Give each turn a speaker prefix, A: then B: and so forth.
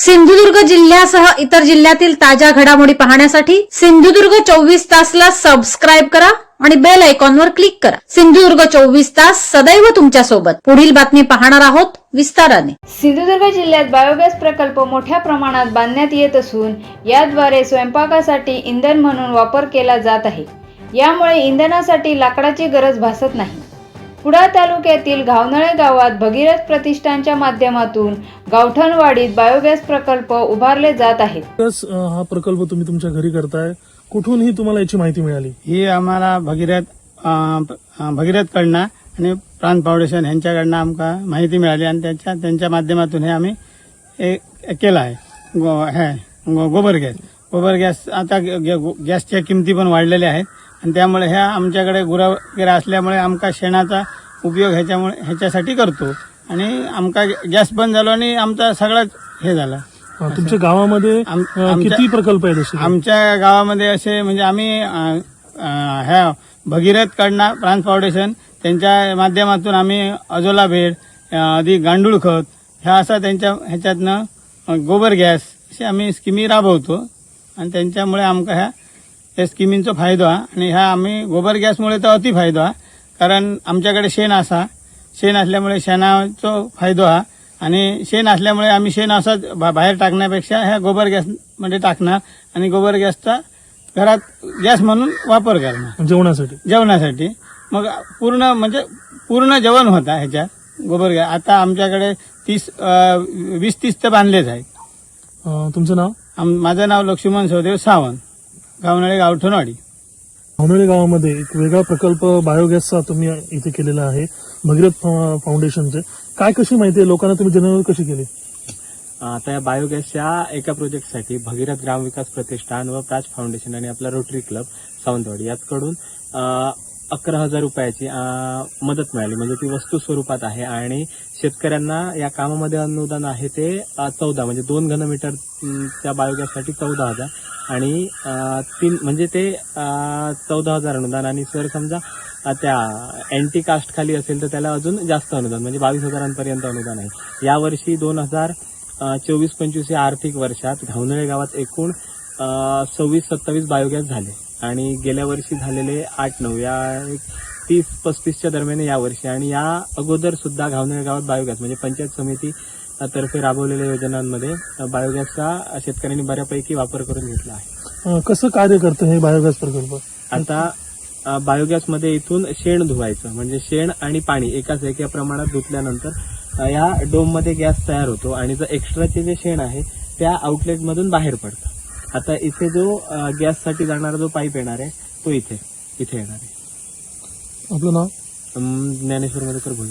A: सिंधुदुर्ग जिल्ह्यासह इतर जिल्ह्यातील ताज्या घडामोडी पाहण्यासाठी सिंधुदुर्ग चोवीस तासला सबस्क्राईब करा आणि बेल आयकॉनवर क्लिक करा. सिंधुदुर्ग चोवीस तास सदैव तुमच्यासोबत पुढील बातमी पाहणार आहोत विस्ताराने.
B: सिंधुदुर्ग जिल्ह्यात बायोगॅस प्रकल्प मोठ्या प्रमाणात बांधण्यात येत असून याद्वारे स्वयंपाकासाठी इंधन म्हणून वापर केला जात आहे. यामुळे इंधनासाठी लाकडाची गरज भासत नाही. कुडाळ तालुक्यातील घावनळे गावात भगीरथ प्रतिष्ठानच्या माध्यमातून गावठणवाडीत बायोगॅस प्रकल्प उभारले जात आहेत.
C: हा प्रकल्प तुम्ही तुमच्या घरी करताय. कुठूनही तुम्हाला याची माहिती मिळाली?
D: ही आम्हाला भगीरथ अं, भगीरथकडनं आणि प्राण फाउंडेशन यांच्याकडनं आमका माहिती मिळाली आणि त्यांच्या त्यांच्या माध्यमातून हे आम्ही हे केलं आहे. गो हे गोबर गॅस. गोबर गॅस आता ग- ग- गॅसच्या किमती पण वाढलेल्या आहेत. आणि त्यामुळे ह्या आमच्याकडे गुरा वगैरे असल्यामुळे आमका शेणाचा उपयोग ह्याच्यामुळे ह्याच्यासाठी करतो. आणि आमका गॅस बंद झालो आणि आमचा सगळाच हे झाला.
C: तुमच्या गावामध्ये किती प्रकल्प आहेत असे?
D: आमच्या गावामध्ये असे म्हणजे आम्ही ह्या भगीरथकडनं प्राण फाउंडेशन त्यांच्या माध्यमातून आम्ही अजोला भेड अधिक गांडूळ खत ह्या असा त्यांच्या ह्याच्यातनं गोबर गॅस असे आम्ही स्किमी राबवतो. आणि त्यांच्यामुळे आमका ह्या या स्किमींचा फायदो हा आणि ह्या आम्ही गोबर गॅसमुळे तर अति फायदो हा कारण आमच्याकडे शेण असा. शेण असल्यामुळे शेणाचा फायदो हा आणि शेण असल्यामुळे आम्ही शेण असंच बाहेर टाकण्यापेक्षा ह्या गोबर गॅसमध्ये टाकणार आणि गोबर गॅसचा घरात गॅस म्हणून वापर करणार.
C: जेवणासाठी.
D: जेवणासाठी. मग पूर्ण म्हणजे पूर्ण जेवण होता ह्याच्यात गोबर गॅस. आता आमच्याकडे तीस वीस तीस तर बांधलेच आहेत.
C: तुमचं नाव?
D: माझं नाव लक्ष्मण सौदेव सावंत. गावनळे गावठणवाडी
C: भावनळे गावामध्ये एक वेगळा प्रकल्प बायोगॅसचा तुम्ही इथे केलेला आहे भगीरथ फा- फाउंडेशनचे. काय कशी माहिती आहे? लोकांना तुम्ही जनरल कशी केली?
E: आता या बायोगॅसच्या एका प्रोजेक्टसाठी भगीरथ ग्रामविकास प्रतिष्ठान व प्राज फाउंडेशन आणि आपला रोटरी क्लब सावंतवाडी. याचकडून अकरा हजार रुपयाची मदत मिळाली. म्हणजे ती वस्तू स्वरूपात आहे आणि शेतकऱ्यांना या कामामध्ये अनुदान आहे ते चौदा. म्हणजे दोन घनमीटर त्या बायोगॅससाठी चौदा हजार. आणि तीन म्हणजे ते चौदा हजार अनुदान. आणि सर समजा त्या अँटी कास्ट खाली असेल तर त्याला अजून जास्त अनुदान म्हणजे बावीस हजारांपर्यंत अनुदान आहे. यावर्षी दोन हजार चोवीस पंचवीस या आर्थिक वर्षात घावनळे गावात एकूण सव्वीस सत्तावीस बायोगॅस झाले. आणि गेल्या वर्षी झालेले आठ नऊ या तीस पस्तीसच्या दरम्यान या वर्षी. आणि या अगोदर सुद्धा घावनळे गावात बायोगॅस म्हणजे पंचायत समिती तर्फे राबवलेल्या योजनांमध्ये बायोगॅसचा शेतकऱ्यांनी बऱ्यापैकी वापर करून घेतला आहे.
C: कसं कार्य करतं हे बायोगॅस प्रकल्प?
E: आता बायोगॅसमध्ये इथून शेण धुवायचं. म्हणजे शेण आणि पाणी एकाच एका प्रमाणात धुतल्यानंतर या डोममध्ये गॅस तयार होतो आणि जो एक्स्ट्राचे जे शेण आहे त्या आउटलेटमधून बाहेर पडतं. आता इथे जो अ, गॅससाठी जाणारा जो पाईप येणार आहे तो इथे इथे येणार आहे.
C: आपलं नाव?
E: ज्ञानेश्वर मधुकर भोई